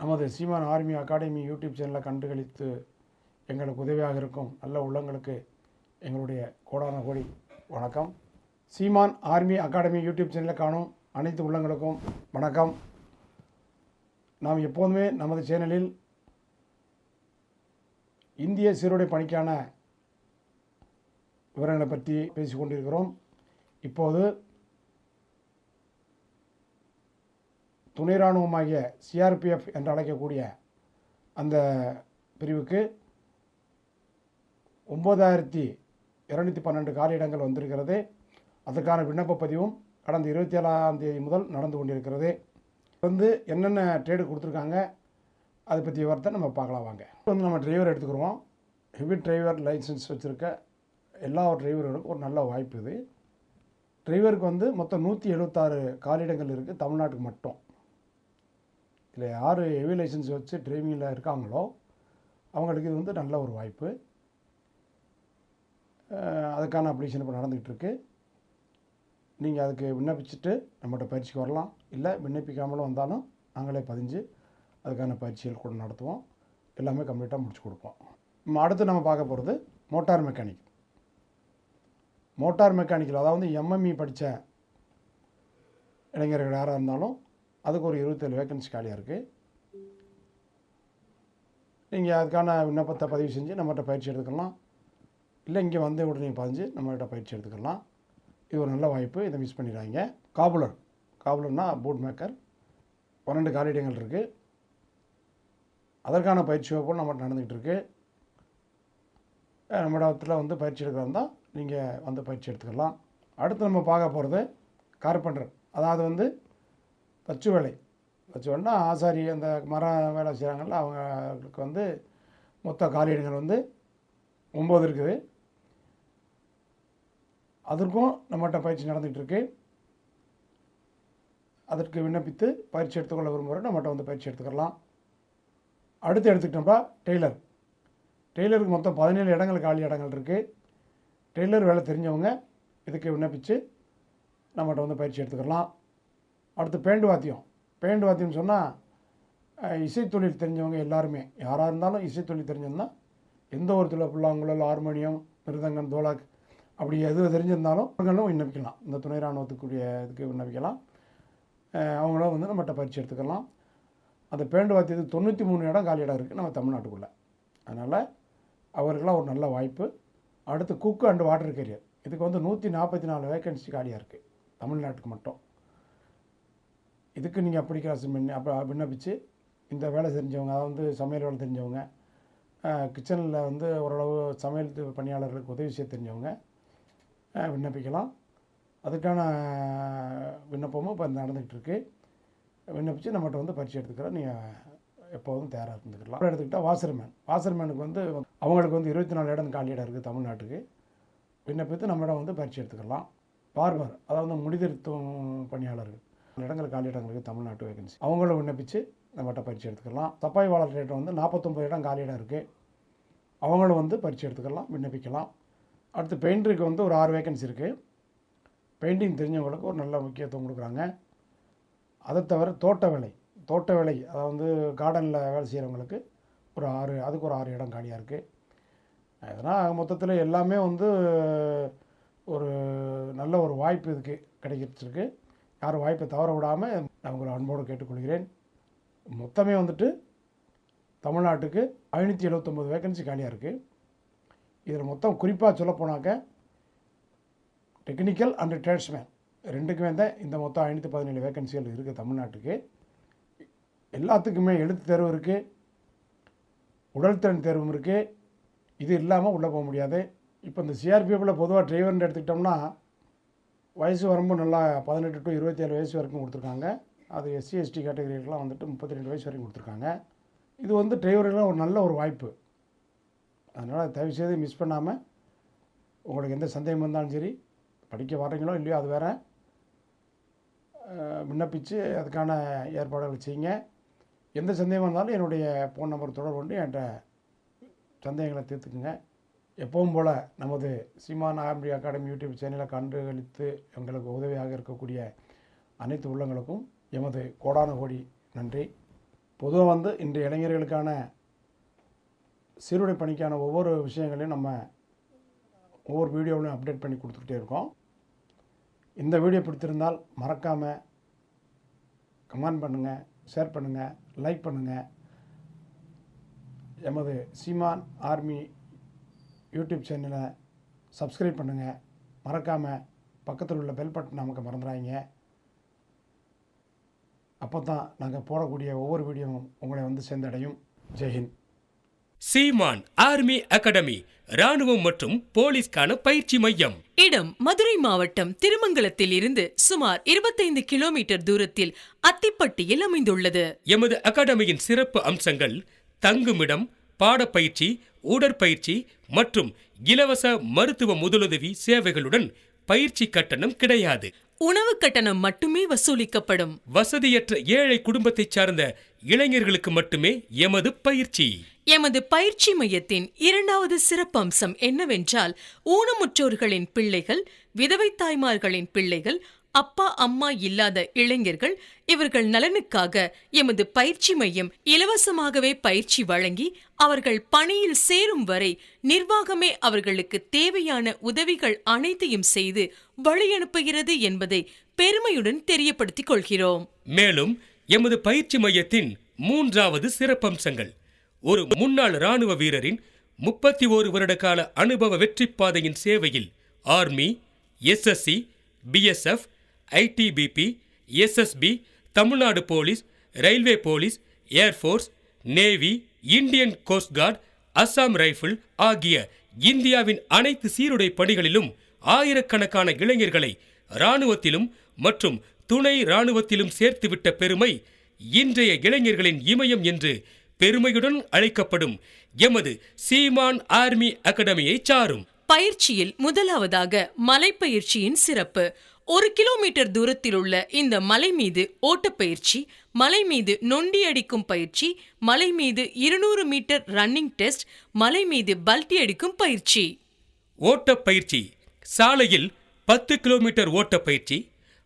நமது சீமான் army academy YouTube சேனலை கண்டுகளித்து எங்களுக்கு உதவியாக இருக்கும். நல்ல உள்ளங்களுக்கு எங்களுடைய கோடான கோடி வணக்கம். சீமான் ஆர்மி அகாடமி யூடியூப் சேனலை காணும் அனைத்து உள்ளங்களுக்கும் வணக்கம். நாம் எப்போதுமே நமது சேனலில் இந்திய சீருடை பணிக்கான விவரங்களை பற்றி பேசிக்கொண்டிருக்கிறோம். இப்போது துணை இராணுவமாகிய சிஆர்பிஎஃப் என்று அழைக்கக்கூடிய அந்த பிரிவுக்கு ஒம்பதாயிரத்தி இரநூத்தி பன்னெண்டு காலியிடங்கள் வந்திருக்கிறது. அதற்கான விண்ணப்ப பதிவும் கடந்த இருபத்தி ஏழாம் தேதி முதல் நடந்து கொண்டிருக்கிறது. வந்து என்னென்ன ட்ரேடு கொடுத்துருக்காங்க அதை பற்றி விவரத்தை நம்ம பார்க்கலாம் வாங்க. இப்போ வந்து நம்ம டிரைவர் எடுத்துக்கிறோம். ஹெவி டிரைவர் லைசன்ஸ் வச்சுருக்க எல்லா டிரைவர்களுக்கும் ஒரு நல்ல வாய்ப்பு இது. டிரைவருக்கு வந்து மொத்தம் நூற்றி எழுபத்தாறு காலியிடங்கள் இருக்குது தமிழ்நாட்டுக்கு மட்டும். இதில் யார் ஹெவி லைசன்ஸ் வச்சு டிரைவிங்கில் இருக்காங்களோ அவங்களுக்கு இது வந்து நல்ல ஒரு வாய்ப்பு. அதுக்கான அப்ளிகேஷன் இப்போ நடந்துகிட்ருக்கு நீங்கள் அதுக்கு விண்ணப்பிச்சுட்டு நம்மகிட்ட பயிற்சிக்கு வரலாம். இல்லை விண்ணப்பிக்காமலும் வந்தாலும் நாங்களே பதிஞ்சு அதுக்கான பயிற்சிகள் கூட நடத்துவோம். எல்லாமே கம்ப்ளீட்டாக முடிச்சு கொடுப்போம். நம்ம அடுத்து நம்ம பார்க்க போகிறது மோட்டார் மெக்கானிக் மோட்டார் மெக்கானிக்கில் அதாவது எம்எம்இ படித்த இளைஞர்கள் யாராக இருந்தாலும் அதுக்கு ஒரு இருபத்தேழு வேக்கன்சி காலியாக இருக்குது நீங்கள் அதுக்கான விண்ணப்பத்தை பதிவு செஞ்சு நம்மகிட்ட பயிற்சி எடுத்துக்கலாம். இல்லை இங்கே வந்து உடனே பதிஞ்சு நம்மகிட்ட பயிற்சி எடுத்துக்கலாம். இது ஒரு நல்ல வாய்ப்பு. இதை மிஸ் பண்ணிடுறாங்க காபுலர். காபுலர்னா பூட் மேக்கர் பன்னெண்டு காலியிடங்கள் இருக்குது அதற்கான பயிற்சி வகுப்பும் நம்மகிட்ட நடந்துக்கிட்டு இருக்குது நம்ம இடத்துல வந்து பயிற்சி எடுக்கிறதா நீங்கள் வந்து பயிற்சி எடுத்துக்கலாம். அடுத்து நம்ம பார்க்க போகிறது கார்பெண்டர் அதாவது வந்து தச்சு வேலை தச்சு வேலைனா ஆசாரி அந்த மரம் வேலை செய்கிறாங்கல்ல அவங்களுக்கு வந்து மொத்த காலியிடங்கள் வந்து ஒம்பது இருக்குது. அதற்கும் நம்மகிட்ட பயிற்சி நடந்துகிட்டு இருக்கு அதற்கு விண்ணப்பித்து பயிற்சி எடுத்துக்கொள்ள விரும்புகிற நம்மகிட்ட வந்து பயிற்சி எடுத்துக்கலாம். அடுத்து எடுத்துக்கிட்டோம்னா டெய்லர். டெய்லருக்கு மொத்தம் பதினேழு இடங்கள் காலி இடங்கள் இருக்குது டெய்லர் வேலை தெரிஞ்சவங்க இதுக்கு விண்ணப்பித்து நம்மகிட்ட வந்து பயிற்சி எடுத்துக்கலாம். அடுத்து பேண்டு வாத்தியம் பேண்டு வாத்தியம் சொன்னால் இசைத்தொழில் தெரிஞ்சவங்க எல்லாருமே. யாராக இருந்தாலும் இசைத்தொழில் தெரிஞ்சிருந்தா எந்த ஒரு தொழில் புல்லாங்குழல் ஹார்மோனியம் மிருதங்கம் தோலாக் அப்படி எது தெரிஞ்சிருந்தாலும் அவங்களும் விண்ணப்பிக்கலாம். இந்த துணை இராணுவத்துக்குரிய இதுக்கு விண்ணப்பிக்கலாம். அவங்களும் வந்து நம்மகிட்ட பயிற்சி எடுத்துக்கலாம். அந்த பேண்டு வாத்தியத்துக்கு தொண்ணூற்றி மூணு இடம் காலி இடம் இருக்குது நம்ம தமிழ்நாட்டுக்குள்ளே. அதனால் அவருக்கெல்லாம் ஒரு நல்ல வாய்ப்பு. அடுத்து குக்கு அண்ட் வாட்டர் கேரியர். இதுக்கு வந்து நூற்றி நாற்பத்தி நாலு வேக்கன்சி காலியாக இருக்குது தமிழ்நாட்டுக்கு மட்டும். இதுக்கு நீங்கள் அப்ளிகேஷன் பண்ணி அப்போ விண்ணப்பித்து இந்த வேலை தெரிஞ்சவங்க அதாவது வந்து சமையல் வேலை தெரிஞ்சவங்க கிச்சனில் வந்து ஓரளவு சமையல் பணியாளர்களுக்கு உதவி செய்ய தெரிஞ்சவங்க விண்ணப்பிக்கலாம். அதுக்கான விண்ணப்பமும் இப்போ நடந்துக்கிட்டு இருக்கு. விண்ணப்பித்து நம்மகிட்ட வந்து பரிட்சை எடுத்துக்கிறோம். நீங்கள் எப்போதும் தயாராக இருந்துக்கலாம். அப்புறம் எடுத்துக்கிட்டால் வாசர்மேன். வாசர்மேனுக்கு வந்து அவங்களுக்கு வந்து இருபத்தி நாலு இடம் காலி இடம் இருக்குது தமிழ்நாட்டுக்கு. விண்ணப்பித்து நம்மிடம் வந்து பரிட்சை எடுத்துக்கலாம். பார்பர் அதாவது முடிதிருத்தும் பணியாளர்கள். இடங்கள் காலி இடங்களுக்கு தமிழ்நாட்டு வேகன்சி அவங்கள விண்ணப்பித்து நம்மகிட்ட பயிற்சி எடுத்துக்கலாம். தப்பாய் ரேட் வந்து நாற்பத்தொம்பது இடம் காலி இடம் இருக்குது அவங்களும் வந்து பரிட்சை எடுத்துக்கலாம் விண்ணப்பிக்கலாம். அடுத்து பெயிண்டருக்கு வந்து ஒரு ஆறு வேகன்சி இருக்குது பெயிண்டிங் தெரிஞ்சவங்களுக்கு ஒரு நல்ல முக்கியத்துவம் கொடுக்குறாங்க. அதை தவிர தோட்ட வேலை தோட்ட வேலை அதாவது கார்டனில் வேலை செய்கிறவங்களுக்கு ஒரு ஆறு அதுக்கு ஒரு ஆறு இடம் காலியாக இருக்குது அதனால் மொத்தத்தில் எல்லாமே வந்து ஒரு நல்ல ஒரு வாய்ப்பு இதுக்கு கிடைக்கிறதுக்கு யாரும் வாய்ப்பை தவற விடாமல் நான் உங்களை அன்போடு கேட்டுக்கொள்கிறேன். மொத்தமே வந்துட்டு தமிழ்நாட்டுக்கு ஐநூற்றி எழுபத்தொம்போது வேக்கன்சி காலியாக இருக்குது இதில் மொத்தம் குறிப்பாக சொல்லப்போனாக்க டெக்னிக்கல் அண்ட் ட்ரேட்ஸ்மேன் ரெண்டுக்குமே தான் இந்த மொத்தம் ஐநூற்றி பதினேழு வேக்கன்சிகள் இருக்குது தமிழ்நாட்டுக்கு. எல்லாத்துக்குமே எழுத்து தேர்வு இருக்குது உடல்திறன் தேர்வும் இருக்குது இது இல்லாமல் உள்ளே போக முடியாது. இப்போ இந்த சிஆர்பிஎஃப்பில் பொதுவாக டிரைவர்னு எடுத்துக்கிட்டோம்னா வயசு வரம்பு நல்லா பதினெட்டு டு இருபத்தேழு வயசு வரைக்கும் கொடுத்துருக்காங்க. அது எஸ்சி எஸ்டி கேட்டகரிக்கெலாம் வந்துட்டு முப்பத்தி ரெண்டு வயசு வரைக்கும் கொடுத்துருக்காங்க. இது வந்து டிரைவர்களாக ஒரு நல்ல ஒரு வாய்ப்பு. அதனால் தயவுசெய்து மிஸ் பண்ணாமல் உங்களுக்கு எந்த சந்தேகம் இருந்தாலும் சரி படிக்க வர்றீங்களோ இல்லையோ அது வேறு விண்ணப்பித்து அதுக்கான ஏற்பாடுகள் செய்யுங்க. எந்த சந்தேகம் இருந்தாலும் என்னுடைய ஃபோன் நம்பர் தொடர்பு கொண்டு என்கிட்ட சந்தேகங்களை தீர்த்துக்குங்க. எப்பவும் போல் நமது சீமான் ஆம்பி அகாடமி யூடியூப் சேனலை கண்டுகளித்து எங்களுக்கு உதவியாக இருக்கக்கூடிய அனைத்து உள்ளங்களுக்கும் எமது கோடான கோடி நன்றி. பொதுவாக வந்து இன்றைய இளைஞர்களுக்கான சீருடை பணிக்கான ஒவ்வொரு விஷயங்களையும் நம்ம ஒவ்வொரு வீடியோவிலையும் அப்டேட் பண்ணி கொடுத்துக்கிட்டே இருக்கோம். இந்த வீடியோ பிடித்திருந்தால் மறக்காமல் கமெண்ட் பண்ணுங்கள் ஷேர் பண்ணுங்கள் லைக் பண்ணுங்கள் எமது சீமான் ஆர்மி யூடியூப் சேனலை சப்ஸ்கிரைப் பண்ணுங்கள் மறக்காமல் பக்கத்தில் உள்ள பெல் பட்டன் நமக்கு மறந்துடாதீங்க. அப்போ தான் நாங்கள் போடக்கூடிய ஒவ்வொரு வீடியோவும் உங்களை வந்து சேர்ந்தடையும். ஜெய்ஹிந்த் சீமான் ஆர்மி அகாடமி ராணுவம் மற்றும் போலீஸ்க்கான பயிற்சி மையம். இடம் மதுரை மாவட்டம் திருமங்கலத்தில் இருந்து சுமார் 25 கிலோமீட்டர் தூரத்தில் அத்திப்பட்டியில் அமைந்துள்ளது. எமது அகாடமியின் சிறப்பு அம்சங்கள் தங்குமிடம் பாடப்பயிற்சி உடற்பயிற்சி மற்றும் இலவச மருத்துவ முதலுதவி சேவைகளுடன் பயிற்சி கட்டணம் கிடையாது. உணவு கட்டணம் மட்டுமே வசூலிக்கப்படும். வசதியற்ற ஏழை குடும்பத்தைச் சார்ந்த இளைஞர்களுக்கு மட்டுமே எமது பயிற்சி. எமது பயிற்சி மையத்தின் இரண்டாவது சிறப்பம்சம் என்னவென்றால் ஊனமுற்றோர்களின் பிள்ளைகள் விதவை தாய்மார்களின் பிள்ளைகள் அப்பா அம்மா இல்லாத இளைஞர்கள் இவர்கள் நலனுக்காக எமது பயிற்சி மையம் இலவசமாகவே பயிற்சி வழங்கி அவர்கள் பணியில் சேரும் வரை நிர்வாகமே அவர்களுக்கு தேவையான உதவிகள் அனைத்தையும் செய்து வழியனுப்புகிறது என்பதை பெருமையுடன் தெரியப்படுத்திக் கொள்கிறோம். மேலும் எமது பயிற்சி மையத்தின் மூன்றாவது சிறப்பம்சங்கள். ஒரு முன்னாள் ராணுவ வீரரின் முப்பத்தி ஓரு வருட கால அனுபவ வெற்றி பாதையின் சேவையில் army SSC BSF ITBP SSB Tamil Nadu police railway police air force navy Indian cost card Assam ஆகிய இந்தியாவின் அனைத்து சீருடை பணிகளிலும் ஆயிரக்கணக்கான இளைஞர்களை இராணுவத்திலும் மற்றும் துணை இராணுவத்திலும் சேர்த்துவிட்ட பெருமை இன்றைய இளைஞர்களின் இமயம் என்று பெருமையுடன் அழைக்கப்படும் எமது சீமான் ஆர்மி அகாடமியை சாரும். பயிற்சியில் முதலாவதாக மலைப்பயிற்சியின் சிறப்பு. ஒரு கிலோமீட்டர் தூரத்தில் உள்ள இந்த மலை மீது ஓட்டப்பயிற்சி மலை மீது நொண்டி அடிக்கும் பயிற்சி மலை மீது இருநூறு மீட்டர் ரன்னிங் டெஸ்ட் மலை மீது பல்டி அடிக்கும் பயிற்சி. ஓட்டப்பயிற்சி சாலையில் பத்து கிலோமீட்டர் ஓட்டப்பயிற்சி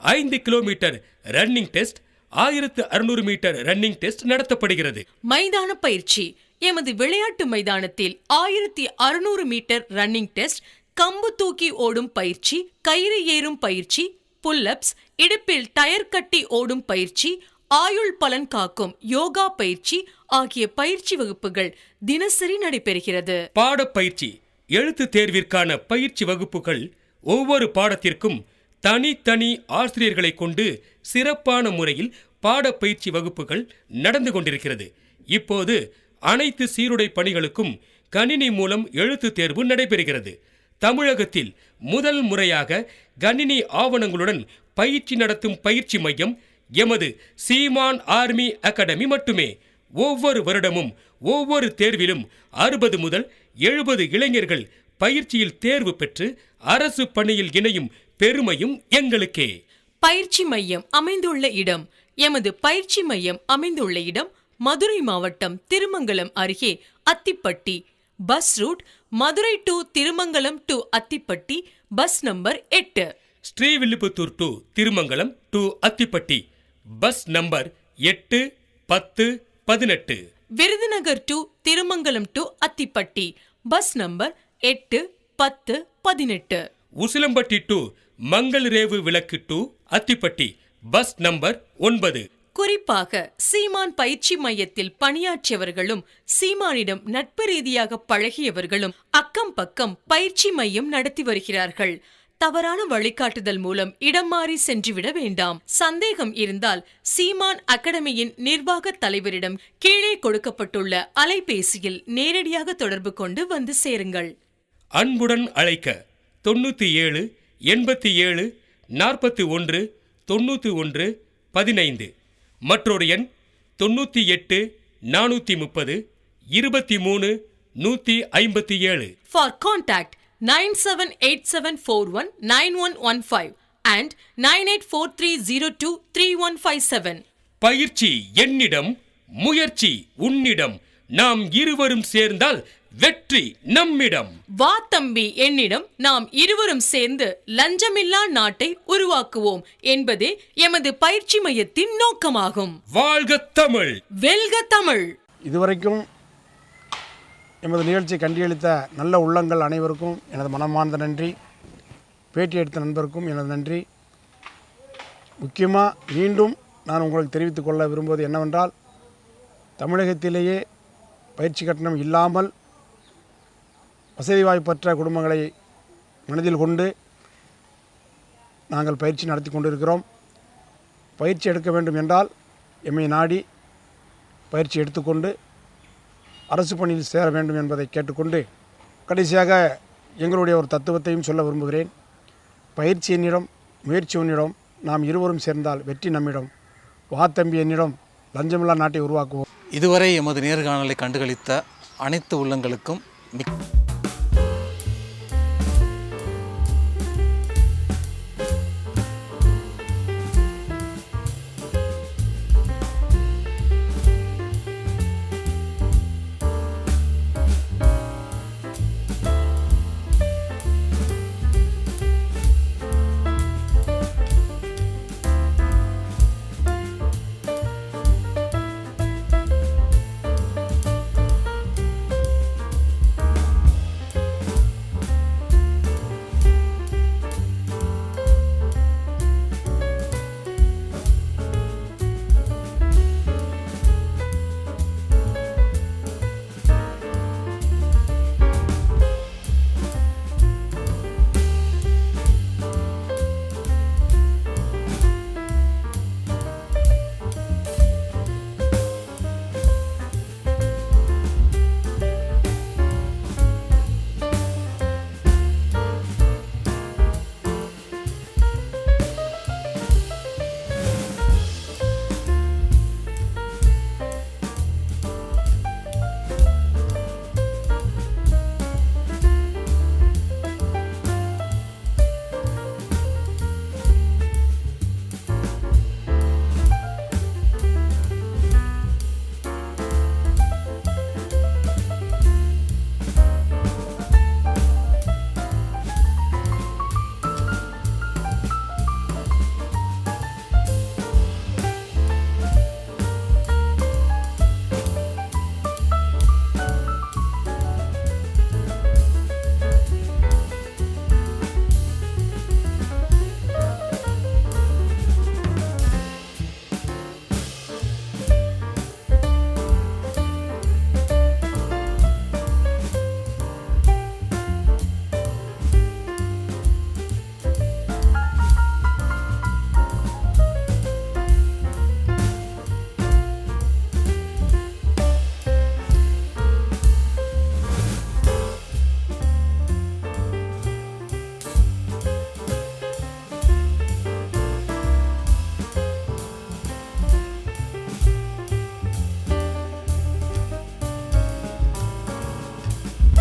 ஐந்து கிலோமீட்டர் ரன்னிங் டெஸ்ட் ஆயிரத்து அறுநூறு மீட்டர் ரன்னிங் டெஸ்ட் நடத்தப்படுகிறது. மைதான பயிற்சி எமது விளையாட்டு மைதானத்தில் ஆயிரத்தி அறுநூறு மீட்டர் ரன்னிங் டெஸ்ட் கம்பு தூக்கி ஓடும் பயிற்சி கயிறு ஏறும் பயிற்சி புல்லப்ஸ் இடுப்பில் டயர் கட்டி ஓடும் பயிற்சி ஆயுள் பலன் காக்கும் யோகா பயிற்சி ஆகிய பயிற்சி வகுப்புகள் தினசரி நடைபெறுகிறது. பாடப்பயிற்சி எழுத்து தேர்விற்கான பயிற்சி வகுப்புகள் ஒவ்வொரு பாடத்திற்கும் தனித்தனி ஆசிரியர்களை கொண்டு சிறப்பான முறையில் பாடப்பயிற்சி வகுப்புகள் நடந்து கொண்டிருக்கிறது. இப்போது அனைத்து சீருடை பணிகளுக்கும் கணினி மூலம் எழுத்து தேர்வு நடைபெறுகிறது. தமிழகத்தில் முதல் முறையாக கணினி ஆவணங்களுடன் பயிற்சி நடத்தும் பயிற்சி மையம் எமது சீமான் ஆர்மி அகாடமி மட்டுமே. ஒவ்வொரு வருடமும் ஒவ்வொரு தேர்விலும் அறுபது முதல் எழுபது இளைஞர்கள் பயிற்சியில் தேர்வு பெற்று அரசு பணியில் இணையும் பெருமையும் எங்களுக்கே. பயிற்சி மையம் அமைந்துள்ள இடம் எமது பயிற்சி மையம் அமைந்துள்ள இடம் மதுரை மாவட்டம் திருமங்கலம் அருகே Athipatti bus route Madurai to Thirumangalam to Athipatti bus number எட்டு. Srivilliputhur to Thirumangalam to Athipatti bus number எட்டு பத்து பதினெட்டு. Virudhunagar to Thirumangalam to Athipatti bus number எட்டு பத்து பதினெட்டு. உசிலம்பட்டி டு மங்கள்ரேவு விளக்கு டு அத்திப்பட்டி பஸ் நம்பர் ஒன்பது. குறிப்பாக சீமான் பயிற்சி மையத்தில் பணியாற்றியவர்களும் சீமானிடம் நட்பு ரீதியாக பழகியவர்களும் அக்கம் பக்கம் பயிற்சி மையம் நடத்தி வருகிறார்கள். தவறான வழிகாட்டுதல் மூலம் இடம் மாறி சென்றுவிட வேண்டாம். சந்தேகம் இருந்தால் சீமான் அகாடமியின் நிர்வாக தலைவரிடம் கீழே கொடுக்கப்பட்டுள்ள அலைபேசியில் நேரடியாக தொடர்பு கொண்டு வந்து சேருங்கள். அன்புடன் அழைக்க தொண்ணூத்தி ஏழு எண்பத்தி ஏழு நாற்பத்தி ஒன்று தொண்ணூற்றி ஒன்று பதினைந்து. மற்றொரு எண் தொண்ணூற்றி எட்டு நானூற்றி முப்பது இருபத்தி மூணு நூற்றி ஐம்பத்தி ஏழு For contact 978741 9115 and 984302 3157. பயிற்சி என்னிடம் முயற்சி உன்னிடம் நாம் இருவரும் சேர்ந்தால் வெற்றி நம்மிடம். வா தம்பி என்னிடம் நாம் இருவரும் சேர்ந்து லஞ்சமில்லா நாட்டை உருவாக்குவோம் என்பதே எமது பயிற்சி மையத்தின் நோக்கமாகும். வாழ்க தமிழ். வெல்க தமிழ். இதுவரைக்கும் எமது நிகழ்ச்சியை கண்டியளித்த நல்ல உள்ளங்கள் அனைவருக்கும் எனது மனமார்ந்த நன்றி. பேட்டி எடுத்த நண்பருக்கும் எனது நன்றி. முக்கியமாக மீண்டும் நான் உங்களுக்கு தெரிவித்துக் கொள்ள விரும்புவது என்னவென்றால் தமிழகத்திலேயே பயிற்சி கட்டணம் இல்லாமல் வசதி வாய்ப்பற்ற குடும்பங்களை மனதில் கொண்டு நாங்கள் பயிற்சி நடத்தி கொண்டிருக்கிறோம். பயிற்சி எடுக்க வேண்டும் என்றால் எம்மை நாடி பயிற்சி எடுத்துக்கொண்டு அரசு பணியில் சேர வேண்டும் என்பதை கேட்டுக்கொண்டு கடைசியாக எங்களுடைய ஒரு தத்துவத்தையும் சொல்ல விரும்புகிறேன். பயிற்சி என்னிடம் முயற்சி உன்னிடம் நாம் இருவரும் சேர்ந்தால் வெற்றி நம்மிடம். வா தம்பி என்னிடம் லஞ்சமில்லா நாட்டை உருவாக்குவோம். இதுவரை எமது நேர்காணலை கண்டுகளித்த அனைத்து உள்ளங்களுக்கும் மிக்க